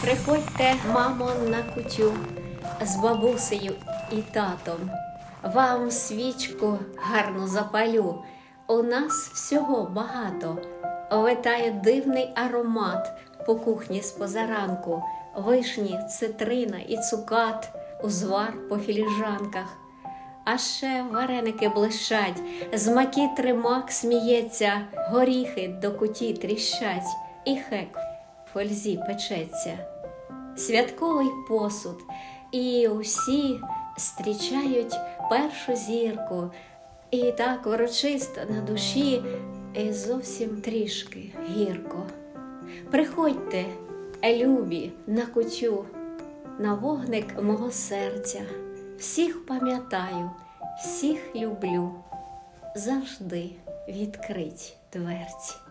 Приходьте, мамо, на кутю з бабусею і татом. Вам свічку гарно запалю. У нас всього багато. Витає дивний аромат по кухні з позаранку, вишні, цитрина і цукат, узвар по філіжанках. А ще вареники блищать, з макітри мак сміється, горіхи до куті тріщать, і хек фользі печеться. Святковий посуд, і усі зустрічають першу зірку, і так урочисто на душі, і зовсім трішки гірко. Приходьте, любі, на кутю, на вогник мого серця. Всіх пам'ятаю, всіх люблю, завжди відкрить дверці.